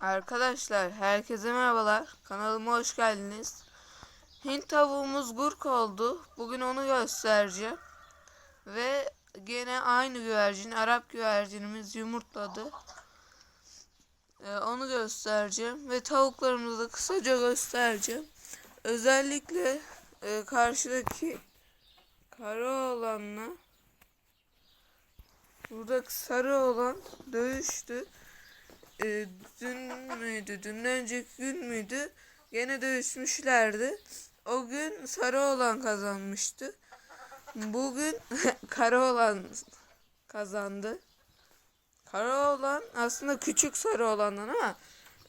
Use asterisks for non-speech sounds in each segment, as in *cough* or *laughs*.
Arkadaşlar herkese merhabalar. Kanalıma hoş geldiniz. Hint tavuğumuz gurk oldu. Bugün onu göstereceğim. Ve gene aynı güvercin Arap güvercinimiz yumurtladı. Ee, onu göstereceğim. Ve tavuklarımızı da kısaca göstereceğim. Özellikle e, karşıdaki kara olanla buradaki sarı olan dövüştü e, dün müydü, dün önceki gün müydü? Gene dövüşmüşlerdi. O gün sarı olan kazanmıştı. Bugün *laughs* kara olan kazandı. Kara olan aslında küçük sarı olandan ama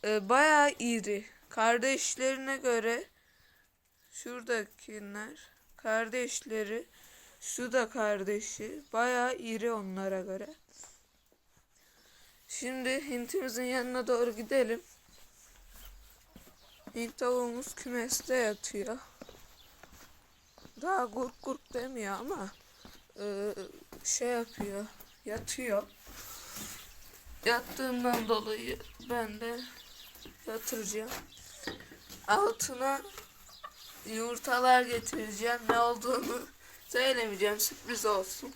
e, bayağı iri. Kardeşlerine göre şuradakiler kardeşleri şu da kardeşi bayağı iri onlara göre. Şimdi Hint'imizin yanına doğru gidelim. Hint tavuğumuz kümeste yatıyor. Daha gurk gurk demiyor ama e, şey yapıyor, yatıyor. Yattığından dolayı ben de yatıracağım. Altına yumurtalar getireceğim. Ne olduğunu söylemeyeceğim. Sürpriz olsun.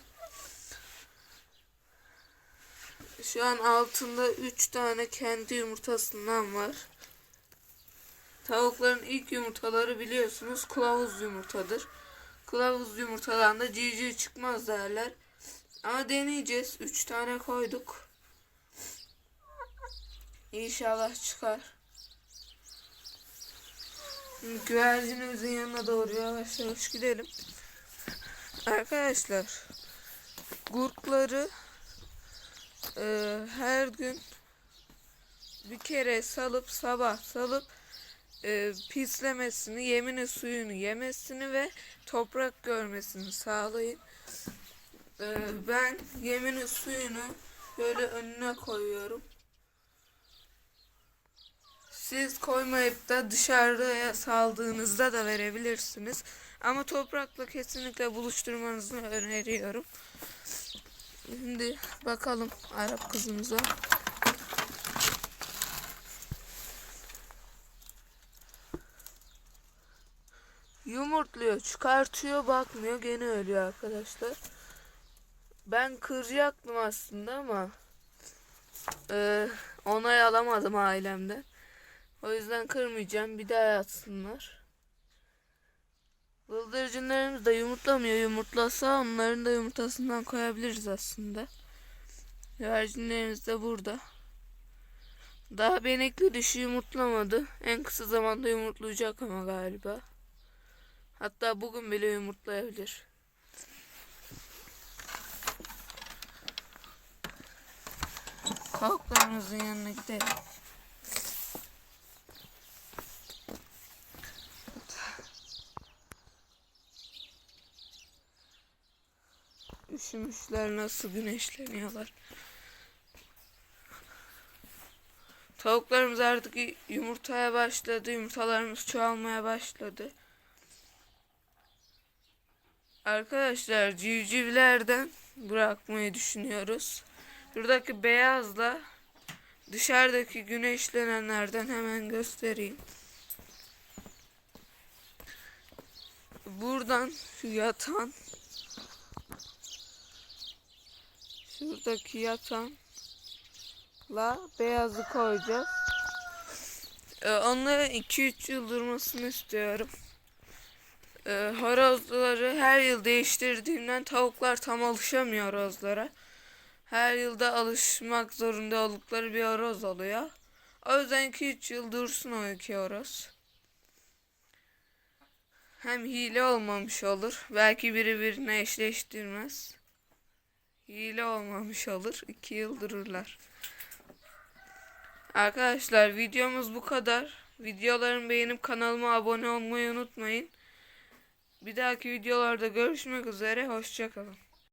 Şu an altında 3 tane kendi yumurtasından var. Tavukların ilk yumurtaları biliyorsunuz kılavuz yumurtadır. Kılavuz yumurtadan da civciv çıkmaz derler. Ama deneyeceğiz. 3 tane koyduk. İnşallah çıkar. Güvercinimizin yanına doğru yavaş yavaş gidelim. Arkadaşlar gurkları e, her gün bir kere salıp sabah salıp e, pislemesini, yemini suyunu yemesini ve toprak görmesini sağlayın. E, ben yemini suyunu böyle önüne koyuyorum. Siz koymayıp da dışarıya saldığınızda da verebilirsiniz. Ama toprakla kesinlikle buluşturmanızı öneriyorum. Şimdi bakalım Arap kızımıza. Yumurtluyor, çıkartıyor, bakmıyor, gene ölüyor arkadaşlar. Ben kıracaktım aslında ama e, onay alamadım ailemden. O yüzden kırmayacağım. Bir daha yatsınlar. Bıldırcınlarımız da yumurtlamıyor. Yumurtlasa onların da yumurtasından koyabiliriz aslında. Güvercinlerimiz de burada. Daha benekli dişi yumurtlamadı. En kısa zamanda yumurtlayacak ama galiba. Hatta bugün bile yumurtlayabilir. Tavuklarımızın yanına gidelim. Üşümüşler nasıl güneşleniyorlar. Tavuklarımız artık yumurtaya başladı. Yumurtalarımız çoğalmaya başladı. Arkadaşlar civcivlerden bırakmayı düşünüyoruz. Buradaki beyazla dışarıdaki güneşlenenlerden hemen göstereyim. Buradan yatan şuradaki yatanla beyazı koyacağız. Ee, onların 2-3 yıl durmasını istiyorum. Ee, horozları her yıl değiştirdiğimden tavuklar tam alışamıyor horozlara. Her yılda alışmak zorunda oldukları bir horoz oluyor. O yüzden 2-3 yıl dursun o iki horoz. Hem hile olmamış olur. Belki biri birine eşleştirmez. Hile olmamış olur. 2 yıl dururlar. Arkadaşlar videomuz bu kadar. Videolarımı beğenip kanalıma abone olmayı unutmayın. Bir dahaki videolarda görüşmek üzere. Hoşçakalın.